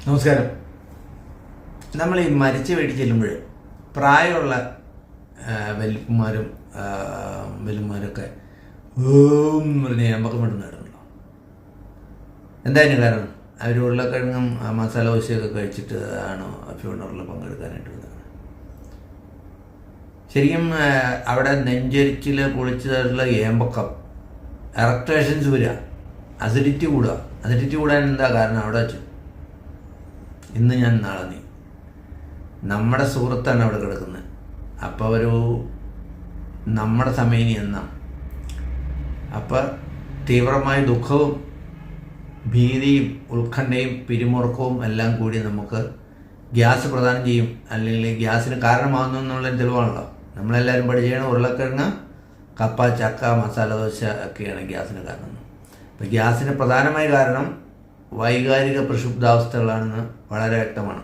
നമസ്കാരം. നമ്മൾ ഈ മരിച്ചു വേടി ചെല്ലുമ്പോൾ പ്രായമുള്ള വലിപ്പന്മാരും വലുമാരൊക്കെ ഓം നമുക്ക് മരുന്ന് ഇടുന്നുണ്ടോ എന്തായാലും കാരണം അവർ ഉരുളക്കിഴങ്ങും മസാല ദോശയൊക്കെ കഴിച്ചിട്ട് ആണ് ഫ്യൂണറിൽ പങ്കെടുക്കാനായിട്ട് വന്നത്? ശരിക്കും അവിടെ നെഞ്ചരിച്ചിൽ പൊളിച്ചതായിട്ടുള്ള ഏമ്പക്കം എറക്ടേഷൻസ് വരിക. അസിഡിറ്റി കൂടുക. അസിഡിറ്റി കൂടാൻ എന്താ കാരണം അവിടെ വെച്ചു? ഇന്ന് ഞാൻ നാളെ നീ. നമ്മുടെ സുഹൃത്താണ് അവിടെ കിടക്കുന്നത്. അപ്പോൾ ഒരു നമ്മുടെ സമയം എന്ന. അപ്പം തീവ്രമായ ദുഃഖവും ഭീതിയും ഉത്കണ്ഠയും പിരിമുറുക്കവും എല്ലാം കൂടി നമുക്ക് ഗ്യാസ് പ്രദാനം ചെയ്യും. അല്ലെങ്കിൽ ഗ്യാസിന് കാരണമാകുന്നു എന്നുള്ള തെളിവാണല്ലോ. നമ്മളെല്ലാവരും പഠിച്ചാണ് ഉരുളക്കിഴങ്ങ് കപ്പ ചക്ക മസാല ദോശ ഒക്കെയാണ് ഗ്യാസിന് കാരണം. അപ്പോൾ ഗ്യാസിന് പ്രധാനമായ കാരണം വൈകാരിക പ്രക്ഷുബ്ധാവസ്ഥകളാണെന്ന് വളരെ വ്യക്തമാണ്.